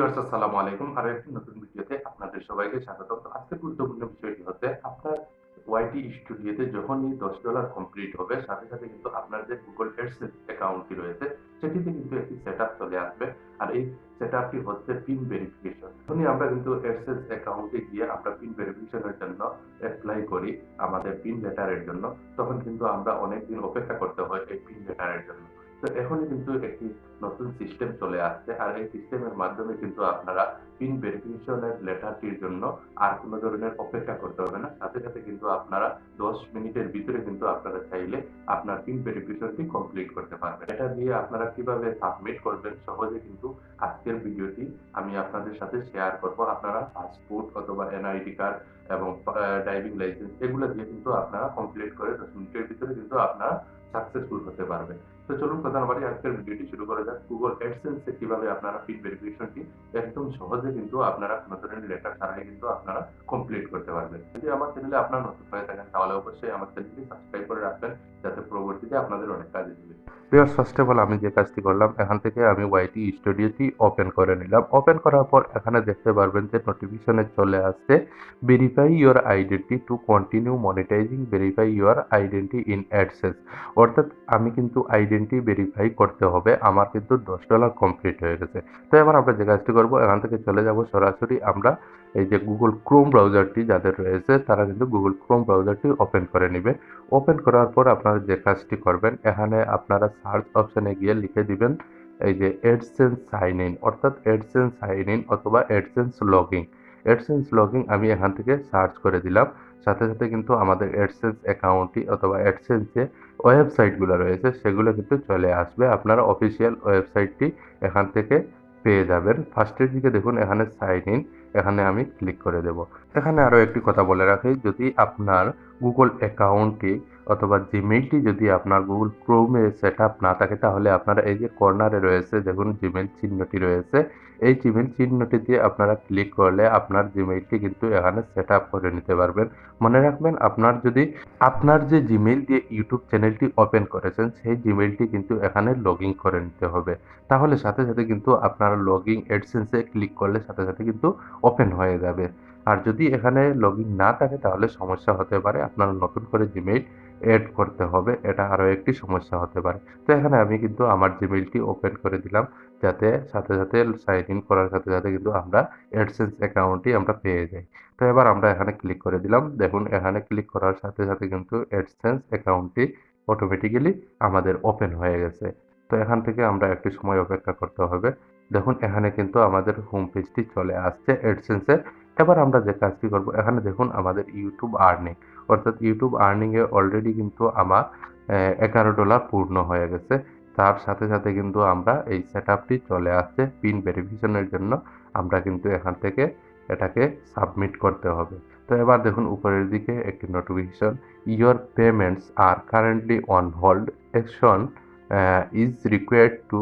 চলে আসবে। আর এই হচ্ছে ভেরিফিকেশন আমরা কিন্তু গিয়ে আমরা জন্য করি আমাদের পিন লেটারের জন্য। তখন কিন্তু আমরা অনেকদিন অপেক্ষা করতে হয় এই পিন লেটারের জন্য। তো এখনই কিন্তু একটি নতুন সিস্টেম চলে আসছে। আর এই সিস্টেমের মাধ্যমে কিন্তু আপনারা পিন ভেরিফিকেশনের লেটারটির জন্য আর কোনো ধরনের অপেক্ষা করতে হবে না। সাথে সাথে কিন্তু আপনারা দশ মিনিটের ভিতরে কিন্তু আপনারা চাইলে আপনার পিন ভেরিফিকেশনটি কমপ্লিট করতে পারবেন। এটা দিয়ে আপনারা কীভাবে সাবমিট করবেন সহজে কিন্তু আজকের ভিডিওটি আমি আপনাদের সাথে শেয়ার করব। আপনারা পাসপোর্ট অথবা এনআইডি কার্ড এবং ড্রাইভিং লাইসেন্স এগুলো দিয়ে কিন্তু আপনারা কমপ্লিট করে দশ মিনিটের ভিতরে কিন্তু আপনারা সাকসেসফুল হতে পারবে। তো চলুন কথা না বাড়ি, আজকের ভিডিওটি শুরু করা যাক। গুগল অ্যাডসেন্সে কীভাবে আপনারা ফিড ভেরিফিকেশনটি একদম সহজে কিন্তু আপনারা কোনো ধরনের লেটার ছাড়াই কিন্তু আপনারা কমপ্লিট করতে পারবেন। যদি আমার চ্যানেলে আপনারা নতুন হয়ে থাকেন, তাহলে অবশ্যই আমার চ্যানেলটি সাবস্ক্রাইব করে রাখবেন। যাতে পরবর্তীতে আপনাদের অনেক কাজে দিবে। ভিউয়ার্স ফার্স্ট অফ অল আমি যে কাজটি করলাম, এখান থেকে আমি ওয়াইটি স্টুডিওটি ওপেন করে নিলাম। ওপেন করার পর এখানে দেখতে পারবেন যে নোটিফিকেশনে চলে আসছে verify your identity to continue monetising verify your identity in AdSense অর্থাৎ আমি কিন্তু আইডেন্টি ভেরিফাই করতে হবে, আমার কিন্তু দশ ডলার কমপ্লিট হয়ে গেছে। তো এবার আমরা যে কাজটি করব, এখান থেকে চলে যাব। সরাসরি আমরা এই যে গুগল ক্রোম ব্রাউজারটি যাদের রয়েছে, তারা কিন্তু গুগল ক্রোম ব্রাউজারটি ওপেন করে নেবে। ওপেন করার পর আপনারা যে কাজটি করবেন, এখানে আপনারা সার্চ অপশানে গিয়ে লিখে দিবেন এই যে এডসেন্স সাইন ইন অর্থাৎ এডসেন্স সাইন ইন অথবা এডসেন্স লগিং এডসেন্স লগিং আমি এখান থেকে সার্চ করে দিলাম। সাথে সাথে কিন্তু আমাদের এডসেন্স অ্যাকাউন্টটি অথবা এডসেন্স যে ওয়েবসাইটগুলো রয়েছে, সেগুলো কিন্তু চলে আসবে। আপনারা অফিসিয়াল ওয়েবসাইটটি এখান থেকে পেয়ে যাবেন। ফার্স্টের দিকে দেখুন, এখানে সাইন ইন এখানে আমি ক্লিক করে দেব। এখানে আরও একটি কথা বলে রাখি, যদি আপনার গুগল অ্যাকাউন্টটি অথবা জিমেইলটি যদি আপনার গুগল ক্রোমে সেট আপ না থাকে, তাহলে আপনারা এই যে কর্নারে রয়েছে, দেখুন জিমেইল চিহ্নটি রয়েছে। এই জিমেইল চিহ্নটি দিয়ে আপনারা ক্লিক করলে আপনার জিমেইলটি কিন্তু এখানে সেট আপ করে নিতে পারবেন। মনে রাখবেন, আপনার যদি, আপনার যে জিমেইল দিয়ে ইউটিউব চ্যানেলটি ওপেন করেছেন, সেই জিমেইলটি কিন্তু এখানে লগ ইন করে নিতে হবে। তাহলে সাথে সাথে কিন্তু আপনারা লগ ইন এডসেন্সে ক্লিক করলে সাথে সাথে কিন্তু ওপেন হয়ে যাবে। আর যদি এখানে লগ না থাকে, তাহলে সমস্যা হতে পারে। আপনার নতুন করে জিমেইল এড করতে হবে, এটা আরও একটি সমস্যা হতে পারে। তো এখানে আমি কিন্তু আমার জিমেইলটি ওপেন করে দিলাম, যাতে সাথে সাথে সাইন ইন করার সাথে সাথে কিন্তু আমরা অ্যাডসেন্স অ্যাকাউন্টটি আমরা পেয়ে যাই। তো এবার আমরা এখানে ক্লিক করে দিলাম। দেখুন, এখানে ক্লিক করার সাথে সাথে কিন্তু অ্যাডসেন্স অ্যাকাউন্টটি অটোমেটিক্যালি আমাদের ওপেন হয়ে গেছে। তো এখান থেকে আমরা একটি সময় অপেক্ষা করতে হবে। দেখুন, এখানে কিন্তু আমাদের হোম পেজটি চলে আসছে। অ্যাডসেন্সের এবার আমরা যে কাজটি করব, এখানে দেখুন আমাদের ইউটিউব আর্নিং অর্থাৎ ইউটিউব আর্নিংয়ে অলরেডি কিন্তু আমার এগারো ডলার পূর্ণ হয়ে গেছে। তার সাথে সাথে কিন্তু আমরা এই সেট আপটি চলে আসছে পিন ভেরিফিকেশনের জন্য। আমরা কিন্তু এখান থেকে এটাকে সাবমিট করতে হবে। তো এবার দেখুন উপরের দিকে একটি notification your payments are currently on hold action is required to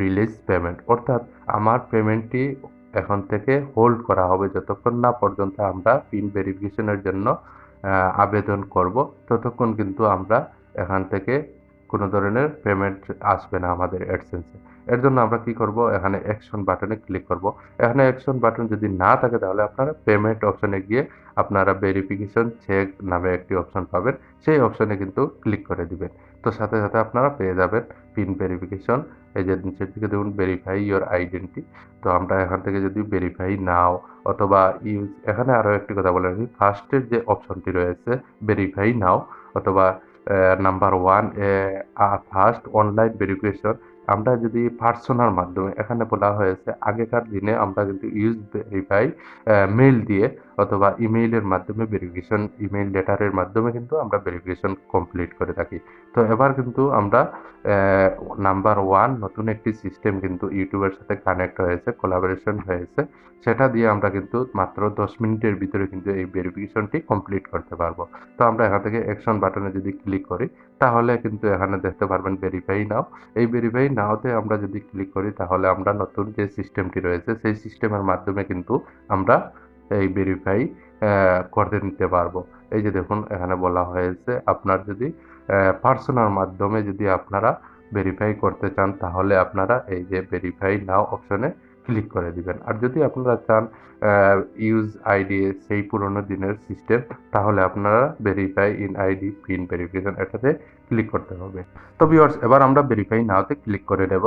release payment অর্থাৎ আমার পেমেন্টটি এখন থেকে হোল্ড করা হবে যতক্ষণ না পর্যন্ত আমরা পিন ভেরিফিকেশনের জন্য আবেদন করব, ততক্ষণ কিন্তু আমরা এখান থেকে কোনো ধরনের পেমেন্ট আসবে না আমাদের অ্যাডসেন্সে এর জন্য আমরা কি করব? এখানে অ্যাকশন বাটনে ক্লিক করব। এখানে অ্যাকশন বাটন যদি না থাকে তাহলে আপনারা পেমেন্ট অপশনে গিয়ে আপনারা ভেরিফিকেশন চেক নামে একটি অপশন পাবেন। সেই অপশনে কিন্তু ক্লিক করে দিবেন। তো সাথে সাথে আপনারা পেয়ে যাবেন পিন ভেরিফিকেশন এই যে নিচের দিকে দেখুন ভেরিফাই ইয়োর আইডেন্টি তো আমরা এখান থেকে যদি ভেরিফাই নাও অথবা ইউজ এখানে আরও একটি কথা বলে রাখি। ফার্স্টের যে অপশনটি রয়েছে ভেরিফাই নাও অথবা number one first online verification আমরা যদি পার্সোনাল মাধ্যমে, এখানে বলা হয়েছে, আগেকার দিনে আমরা কিন্তু ইউজ ভেরিফাই মেল দিয়ে অথবা ইমেইলের মাধ্যমে ভেরিফিকেশন ইমেইল লেটারের মাধ্যমে কিন্তু আমরা ভেরিফিকেশন কমপ্লিট করে থাকি। তো এবার কিন্তু আমরা নাম্বার ওয়ান নতুন একটি সিস্টেম কিন্তু ইউটিউবের সাথে কানেক্ট হয়েছে কোলাবোরেশন হয়েছে। সেটা দিয়ে আমরা কিন্তু মাত্র দশ মিনিটের ভিতরে কিন্তু এই ভেরিফিকেশনটি কমপ্লিট করতে পারব। তো আমরা এখান থেকে অ্যাকশন বাটনে যদি ক্লিক করি তাহলে কিন্তু এখানে দেখতে পারবেন ভেরিফাই নাও এই ভেরিফাই নাওতে আমরা যদি ক্লিক করি, তাহলে আমরা নতুন যে সিস্টেমটি রয়েছে, সেই সিস্টেমের মাধ্যমে কিন্তু আমরা এই ভেরিফাই করতে নিতে পারব। এই যে দেখুন, এখানে বলা হয়েছে আপনার যদি পার্সোনাল মাধ্যমে যদি আপনারা ভেরিফাই করতে চান, তাহলে আপনারা এই যে ভেরিফাই নাও অপশনে ক্লিক করে দিবেন। আর যদি আপনারা চান ইউজ আইডি সেই পুরোনো দিনের সিস্টেম তাহলে আপনারা verify in ID PIN verification এটাতে ক্লিক করতে হবে। তো ভিউয়ার্স এবার আমরা ভেরিফাই নাওতে ক্লিক করে দেব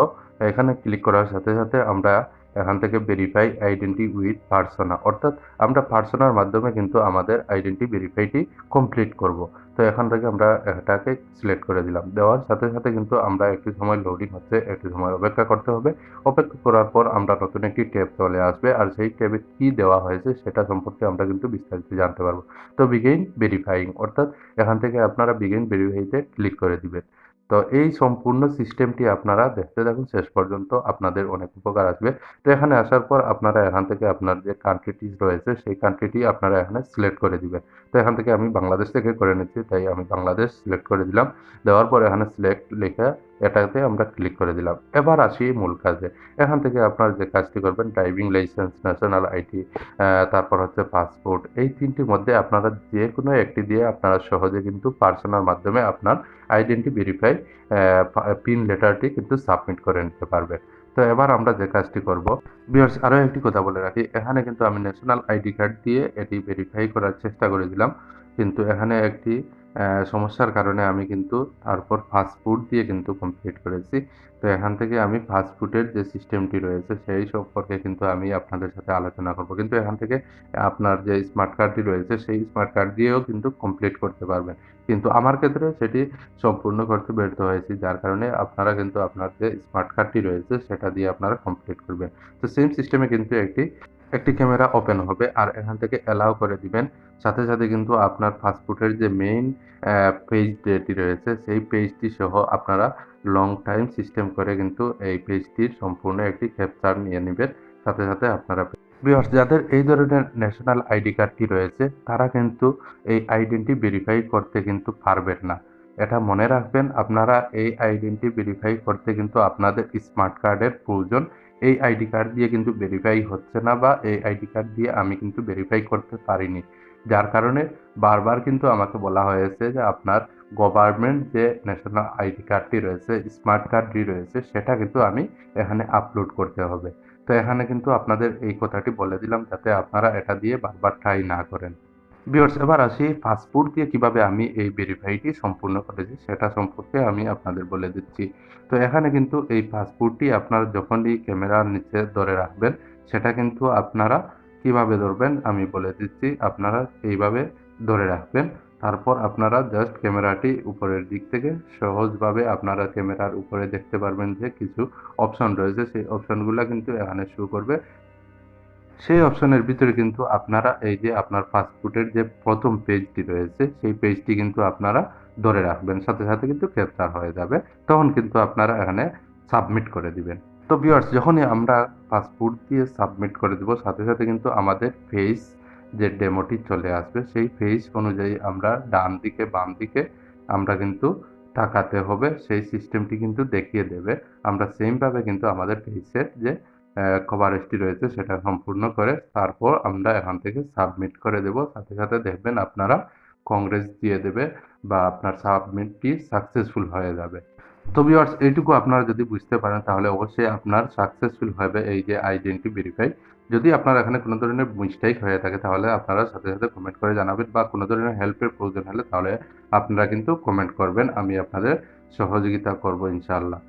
এখানে ক্লিক করার সাথে সাথে আমরা এখান থেকে ভেরিফাই আইডেন্টি উইথ পার্সোনা অর্থাৎ আমরা পার্সোনার মাধ্যমে কিন্তু আমাদের আইডেন্টি ভেরিফাইটি কমপ্লিট করব। তো এখান থেকে আমরা এটাকে সিলেক্ট করে দিলাম। দেওয়ার সাথে সাথে কিন্তু আমরা একটি সময় লোডিং হচ্ছে, একটি সময় অপেক্ষা করতে হবে। অপেক্ষা করার পর আমরা নতুন একটি ট্যাব চলে আসবে আর সেই ট্যাবে কী দেওয়া হয়েছে সেটা সম্পর্কে আমরা কিন্তু বিস্তারিত জানতে পারব। তো বিগেইন ভেরিফাইং অর্থাৎ এখান থেকে আপনারা বিগেইন ভেরিফাইতে ক্লিক করে দিবেন। তো এই সম্পূর্ণ সিস্টেমটি আপনারা দেখতে থাকুন, শেষ পর্যন্ত আপনাদের অনেক উপকার আসবে। তো এখানে আসার পর আপনারা এখান থেকে আপনার যে কান্ট্রিটি রয়েছে, সেই কান্ট্রিটি আপনারা এখানে সিলেক্ট করে দিবেন। তো এখান থেকে আমি বাংলাদেশ থেকে করে নিচ্ছি, তাই আমি বাংলাদেশ সিলেক্ট করে দিলাম। দেওয়ার পর এখানে সিলেক্ট লিখে এটাতে আমরা ক্লিক করে দিলাম। এবার আসি মূল কাজে। এখান থেকে আপনার যে কাজটি করবেন ড্রাইভিং লাইসেন্স ন্যাশনাল আইডি তারপর হচ্ছে পাসপোর্ট এই তিনটির মধ্যে আপনারা যে কোনো একটি দিয়ে আপনারা সহজে কিন্তু পার্সোনাল মাধ্যমে আপনার আইডেন্টি ভেরিফাই পিন লেটারটি কিন্তু সাবমিট করে নিতে পারবেন। তো এবার আমরা যে কাজটি করব বিয়ার্স আরও একটি কথা বলে রাখি। এখানে কিন্তু আমি ন্যাশনাল আইডি কার্ড দিয়ে এটি ভেরিফাই করার চেষ্টা করে দিলাম। কিন্তু এখানে একটি সমস্যার কারণে আমি কিন্তু তারপর ফাস্টফুড দিয়ে কিন্তু কমপ্লিট করেছি। তো এখান থেকে আমি ফাস্টফুডের যে সিস্টেমটি রয়েছে, সেই সম্পর্কে কিন্তু আমি আপনাদের সাথে আলোচনা করব। কিন্তু এখান থেকে আপনার যে স্মার্ট কার্ডটি রয়েছে, সেই স্মার্ট কার্ড দিয়েও কিন্তু কমপ্লিট করতে পারবেন। কিন্তু আমার ক্ষেত্রে সেটি সম্পূর্ণ করতে ব্যর্থ হয়েছি, যার কারণে আপনারা কিন্তু আপনার যে স্মার্ট কার্ডটি রয়েছে, সেটা দিয়ে আপনারা কমপ্লিট করবেন। তো সেম সিস্টেমে কিন্তু একটি একটি ক্যামেরা ওপেন হবে আর এখান থেকে অ্যালাউ করে দিবেন। সাথে সাথে কিন্তু আপনার ফাস্টফুডের যে মেইন পেজ যেটি রয়েছে, সেই পেজটি সহ আপনারা লং টাইম সিস্টেম করে কিন্তু এই পেজটির সম্পূর্ণ একটি ক্যাপচার নিয়ে নেবেন। সাথে সাথে আপনারা বিহার যাদের এই ধরনের ন্যাশনাল আইডি কার্ডটি রয়েছে, তারা কিন্তু এই আইডেন্টি ভেরিফাই করতে কিন্তু পারবেন না। এটা মনে রাখবেন, আপনারা এই আইডেন্টি ভেরিফাই করতে কিন্তু আপনাদের স্মার্ট কার্ডের প্রয়োজন। এই আইডি কার্ড দিয়ে কিন্তু ভেরিফাই হচ্ছে না বা এই আইডি কার্ড দিয়ে আমি কিন্তু ভেরিফাই করতে পারিনি। যার কারণে বারবার কিন্তু আমাকে বলা হয়েছে যে আপনার গভর্নমেন্ট যে ন্যাশনাল আইডি কার্ডটি রয়েছে স্মার্ট কার্ডটি রয়েছে, সেটা কিন্তু আমি এখানে আপলোড করতে হবে। তো এখানে কিন্তু আপনাদের এই কথাটি বলে দিলাম যাতে আপনারা এটা দিয়ে বারবার ট্রাই না করেন। বিয়ার্স এবার আসি পাসপোর্ট দিয়ে কীভাবে আমি এই ভেরিফাইটি সম্পূর্ণ করেছি, সেটা সম্পর্কে আমি আপনাদের বলে দিচ্ছি। তো এখানে কিন্তু এই পাসপোর্টটি আপনারা যখনই ক্যামেরার নিচে ধরে রাখবেন, সেটা কিন্তু আপনারা কীভাবে ধরবেন আমি বলে দিচ্ছি, আপনারা এইভাবে ধরে রাখবেন। তারপর আপনারা জাস্ট ক্যামেরাটি উপরের দিক থেকে সহজভাবে আপনারা ক্যামেরার উপরে দেখতে পারবেন যে কিছু অপশন রয়েছে, সেই অপশনগুলো কিন্তু এখানে শো করবে। সেই অপশনের ভিতরে কিন্তু আপনারা এই যে আপনার পাসপোর্টের যে প্রথম পেজটি রয়েছে, সেই পেজটি কিন্তু আপনারা ধরে রাখবেন। সাথে সাথে কিন্তু ক্যাপচার হয়ে যাবে। তখন কিন্তু আপনারা এখানে সাবমিট করে দিবেন। তো ভিউয়ার্স, যখনই আমরা পাসপোর্ট দিয়ে সাবমিট করে দেব, সাথে সাথে কিন্তু আমাদের ফেস যে ডেমোটি চলে আসবে, সেই ফেস অনুযায়ী আমরা ডান দিকে, বাম দিকে আমরা কিন্তু তাকাতে হবে। সেই সিস্টেমটি কিন্তু দেখিয়ে দেবে। আমরা সেমভাবে কিন্তু আমাদের ফেসের যে কভারেজটি রয়েছে সেটা সম্পূর্ণ করে তারপর আমরা এখান থেকে সাবমিট করে দেব। সাথে সাথে দেখবেন আপনারা কংগ্রেস দিয়ে দেবে বা আপনার সাবমিটটি সাকসেসফুল হয়ে যাবে। তো ভিউয়ার্স এইটুকু আপনারা যদি বুঝতে পারেন তাহলে অবশ্যই আপনার সাকসেসফুল হবে এই যে আইডেন্টি ভেরিফাই যদি আপনার এখানে কোনো ধরনের মিস্টেক হয়ে থাকে তাহলে আপনারা সাথে সাথে কমেন্ট করে জানাবেন বা কোনো ধরনের হেল্পের প্রয়োজন হলে তাহলে আপনারা কিন্তু কমেন্ট করবেন, আমি আপনাদের সহযোগিতা করব ইনশাআল্লাহ।